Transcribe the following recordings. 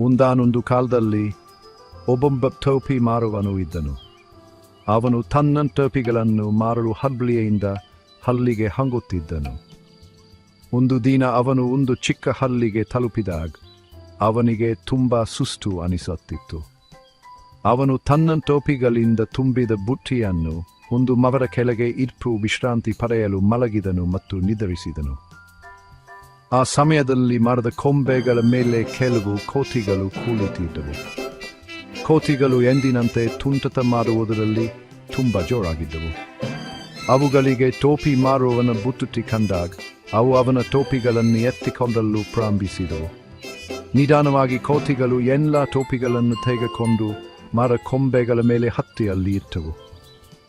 ಒಂದಾನೊಂದು ಕಾಲದಲ್ಲಿ ಒಬ್ಬೊಬ್ಬ ಟೋಪಿ ಮಾರುವನು ಇದ್ದನು. ಅವನು ತನ್ನ ಟೋಪಿಗಳನ್ನು ಮಾರಲು ಹಬ್ಬಳಿಯಿಂದ ಹಲ್ಲಿಗೆ ಹಂಗುತ್ತಿದ್ದನು. ಒಂದು ದಿನ ಅವನು ಒಂದು ಚಿಕ್ಕ ಹಲ್ಲಿಗೆ ತಲುಪಿದಾಗ ಅವನಿಗೆ ತುಂಬ ಸುಸ್ತು ಅನಿಸುತ್ತಿತ್ತು. ಅವನು ತನ್ನ ಟೋಪಿಗಳಿಂದ ತುಂಬಿದ ಬುಟ್ಟಿಯನ್ನು ಒಂದು ಮವರ ಕೆಳಗೆ ಇಟ್ಟು ವಿಶ್ರಾಂತಿ ಪಡೆಯಲು ಮಲಗಿದನು ಮತ್ತು ನಿದ್ರಿಸಿದನು. ಆ ಸಮಯದಲ್ಲಿ ಮರದ ಕೊಂಬೆಗಳ ಮೇಲೆ ಕೆಲವು ಕೋತಿಗಳು ಕುಳಿತಿದ್ದವು ಕೋತಿಗಳು ಎಂದಿನಂತೆ ತುಂಟತ ಮಾಡುವುದರಲ್ಲಿ ತುಂಬ ಜೋರಾಗಿದ್ದವು. ಅವುಗಳಿಗೆ ಟೋಪಿ ಮಾರುವವನ ಬುತ್ತುಟಿ ಕಂಡಾಗ ಅವು ಅವನ ಟೋಪಿಗಳನ್ನು ಎತ್ತಿಕೊಂಡಲು ಪ್ರಾರಂಭಿಸಿದವು. ನಿಧಾನವಾಗಿ ಕೋತಿಗಳು ಎಲ್ಲ ಟೋಪಿಗಳನ್ನು ತೆಗೆದುಕೊಂಡು ಮರ ಕೊಂಬೆಗಳ ಮೇಲೆ ಹತ್ತಿ ಅಲ್ಲಿ ಇಟ್ಟವು.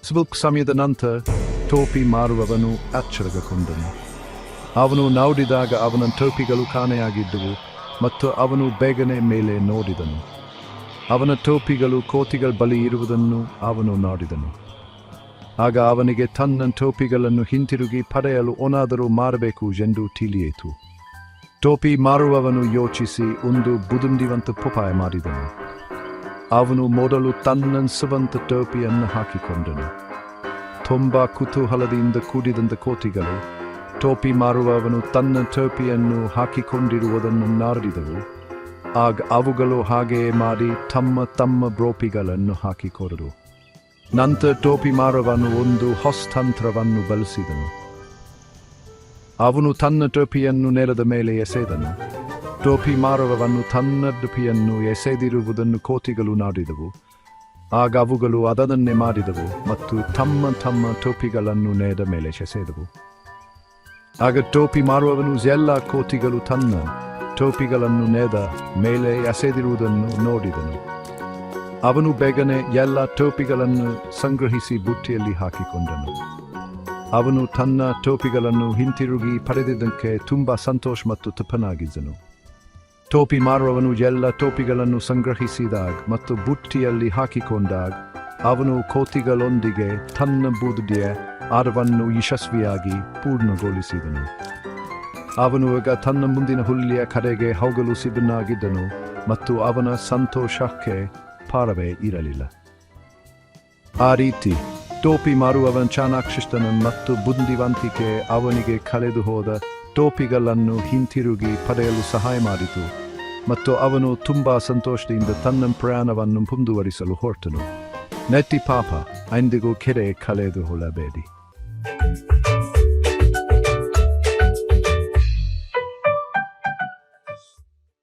ಸ್ವಲ್ಪ ಸಮಯದ ನಂತರ ಟೋಪಿ ಮಾರುವವನು ಆಶ್ಚರ್ಯಗೊಂಡನು ಅವನು ನೋಡಿದಾಗ ಅವನ ಟೋಪಿಗಳು ಕಾಣೆಯಾಗಿದ್ದವು ಮತ್ತು ಅವನು ಬೇಗನೆ ಮೇಲೆ ನೋಡಿದನು. ಅವನ ಟೋಪಿಗಳು ಕೋತಿಗಳ ಬಳಿ ಇರುವುದನ್ನು ಅವನು ನೋಡಿದನು. ಆಗ ಅವನಿಗೆ ತನ್ನ ಟೋಪಿಗಳನ್ನು ಹಿಂತಿರುಗಿ ಪಡೆಯಲು ಏನಾದರೂ ಮಾರಬೇಕು ಎಂದು ತಿಳಿಯಿತು. ಟೋಪಿ ಮಾರುವವನು ಯೋಚಿಸಿ ಒಂದು ಬುದುಂಡಿವಂತ ಪುಪಾಯ ಮಾಡಿದನು. ಅವನು ಮೊದಲು ತನ್ನ ಸ್ವಂತ ಟೋಪಿಯನ್ನು ಹಾಕಿಕೊಂಡನು. ತುಂಬ ಕುತೂಹಲದಿಂದ ಕೂಡಿದಂತ ಕೋತಿಗಳು ಟೋಪಿ ಮಾರುವವನು ತನ್ನ ಟೋಪಿಯನ್ನು ಹಾಕಿಕೊಂಡಿರುವುದನ್ನು ನಾರಿದವು ಆಗ ಅವುಗಳು ಹಾಗೆಯೇ ಮಾಡಿ ತಮ್ಮ ತಮ್ಮ ಬ್ರೋಪಿಗಳನ್ನು ಹಾಕಿಕೊಡರು ನಂತರ ಟೋಪಿ ಮಾರವನು ಒಂದು ಹೊಸ್ತಂತ್ರವನ್ನು ಬಳಸಿದನು ಅವನು ತನ್ನ ಟೋಪಿಯನ್ನು ನೆಲದ ಮೇಲೆ ಎಸೆದನು. ಟೋಪಿ ಮಾರುವವನು ತನ್ನ ಟೋಪಿಯನ್ನು ಎಸೆದಿರುವುದನ್ನು ಕೋತಿಗಳು ನಾಡಿದವು. ಆಗ ಅವುಗಳು ಅದನ್ನೇ ಮಾಡಿದವು ಮತ್ತು ತಮ್ಮ ತಮ್ಮ ಟೋಪಿಗಳನ್ನು ನೆಲದ ಮೇಲೆ ಎಸೆದವು. ಆಗ ಟೋಪಿ ಮಾರುವವನು ಎಲ್ಲ ಕೋತಿಗಳು ತನ್ನ ಟೋಪಿಗಳನ್ನು ನೆದ ಮೇಲೆ ಎಸೆದಿರುವುದನ್ನು ನೋಡಿದನು. ಅವನು ಬೇಗನೆ ಎಲ್ಲ ಟೋಪಿಗಳನ್ನು ಸಂಗ್ರಹಿಸಿ ಬುಟ್ಟಿಯಲ್ಲಿ ಹಾಕಿಕೊಂಡನು. ಅವನು ತನ್ನ ಟೋಪಿಗಳನ್ನು ಹಿಂತಿರುಗಿ ಪಡೆದಿದ್ದಕ್ಕೆ ತುಂಬ ಸಂತೋಷ ಮತ್ತು ತಪ್ಪನಾಗಿದ್ದನು ಟೋಪಿ ಮಾರುವವನು ಎಲ್ಲ ಟೋಪಿಗಳನ್ನು ಸಂಗ್ರಹಿಸಿದಾಗ ಮತ್ತು ಬುಟ್ಟಿಯಲ್ಲಿ ಹಾಕಿಕೊಂಡಾಗ ಅವನು ಕೋತಿಗಳೊಂದಿಗೆ ತನ್ನ ಬುದ್ಧಿಯ ಆರವನ್ನು ಯಶಸ್ವಿಯಾಗಿ ಪೂರ್ಣಗೊಳಿಸಿದನು. ಅವನು ಈಗ ತನ್ನ ಮುಂದಿನ ಹುಲ್ಲಿಯ ಕರೆಗೆ ಹೋಗಲು ಸಿದ್ಧನಾಗಿದ್ದನು ಮತ್ತು ಅವನ ಸಂತೋಷಕ್ಕೆ ಪಾರವೇ ಇರಲಿಲ್ಲ. ಆ ರೀತಿ ಟೋಪಿ ಮಾರುವವನ ಚಾಣಾಕ್ಷಿಷ್ಟನ ಮತ್ತು ಬುದ್ಧಿವಂತಿಕೆ ಅವನಿಗೆ ಕಳೆದು ಹೋದ ಟೋಪಿಗಳನ್ನು ಹಿಂತಿರುಗಿ ಪಡೆಯಲು ಸಹಾಯ ಮಾಡಿತು ಮತ್ತು ಅವನು ತುಂಬಾ ಸಂತೋಷದಿಂದ ತನ್ನ ಪ್ರಯಾಣವನ್ನು ಮುಂದುವರಿಸಲು ಹೊರಟನು. ನೆಟ್ಟಿ ಪಾಪ, ಎಂದಿಗೂ ಕೆರೆ ಕಳೆದು Thank you.